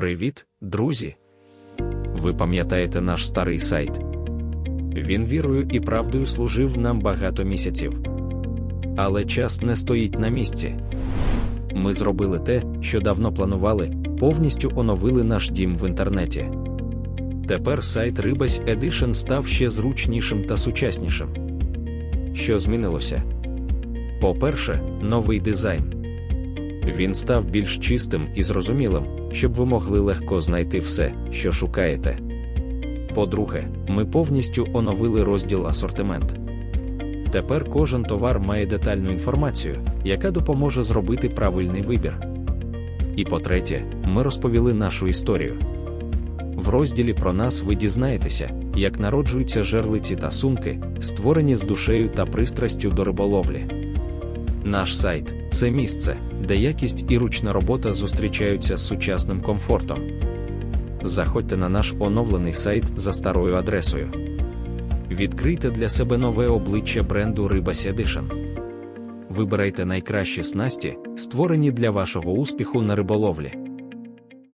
Привіт, друзі! Ви пам'ятаєте наш старий сайт? Він вірою і правдою служив нам багато місяців. Але час не стоїть на місці. Ми зробили те, що давно планували, повністю оновили наш дім в інтернеті. Тепер сайт Ribas Edition став ще зручнішим та сучаснішим. Що змінилося? По-перше, новий дизайн. Він став більш чистим і зрозумілим, щоб ви могли легко знайти все, що шукаєте. По-друге, ми повністю оновили розділ асортимент. Тепер кожен товар має детальну інформацію, яка допоможе зробити правильний вибір. І по-третє, ми розповіли нашу історію. В розділі про нас ви дізнаєтеся, як народжуються жерлиці та сумки, створені з душею та пристрастю до риболовлі. Наш сайт це місце, де якість і ручна робота зустрічаються з сучасним комфортом. Заходьте на наш оновлений сайт за старою адресою. Відкрийте для себе нове обличчя бренду Риба Сядишин. Вибирайте найкращі снасті, створені для вашого успіху на риболовлі.